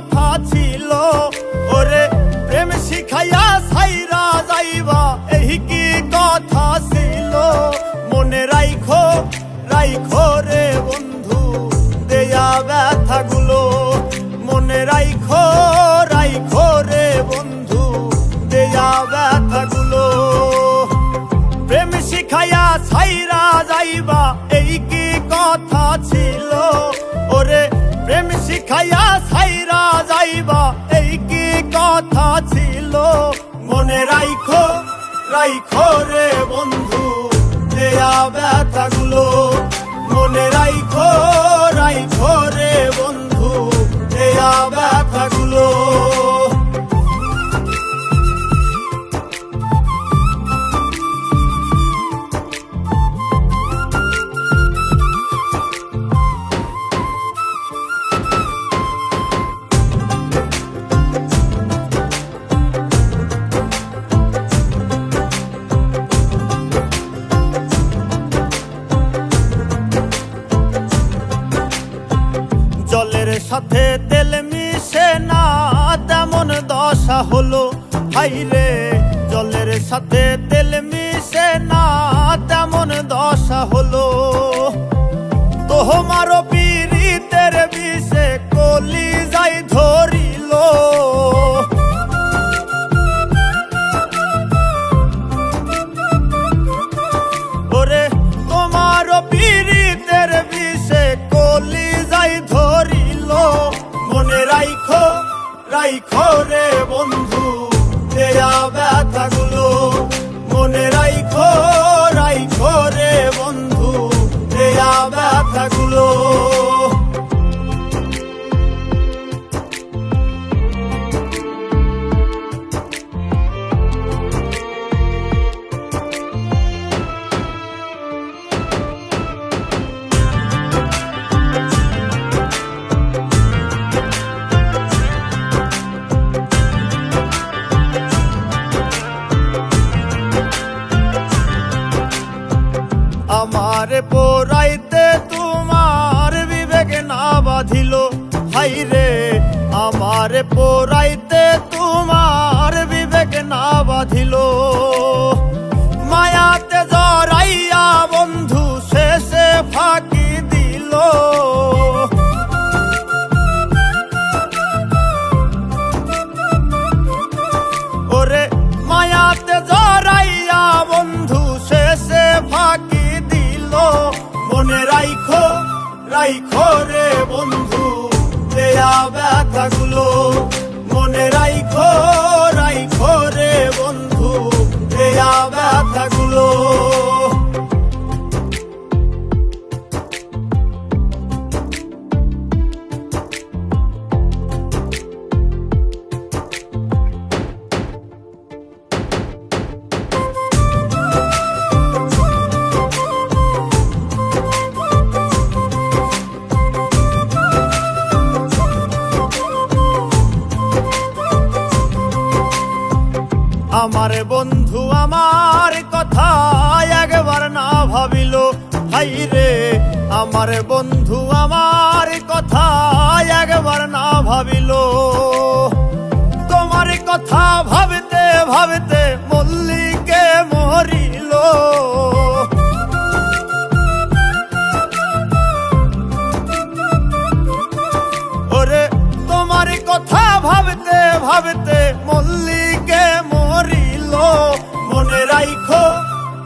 কথা ছিল। ওরে, প্রেম শিখাইয়া সাইরা যাইবা এই কি কথা ছিল? মনে রাইখো রাইখো রে। মনে রাইখো রাইখো রে বন্ধু। সাথে তেল মিশে না তেমন দশা হলো। হাইরে জলের সাথে রাইখো রে বন্ধু আমারে পোরাইতে তোমার বিবেক না বাঁধিল। হাইরে আমারে পোরাইতে রাইখো রে বন্ধু দেয়া ব্যথাগুলো আমার বন্ধু আমার কথা একবার না ভাবিল। হাই রে, আমার বন্ধু আমার কথা একবার না ভাবিল। তোমার কথা ভাবতে ভাবতে মল্লিকে মরিল। ওরে, তোমার কথা ভাবতে ভাবতে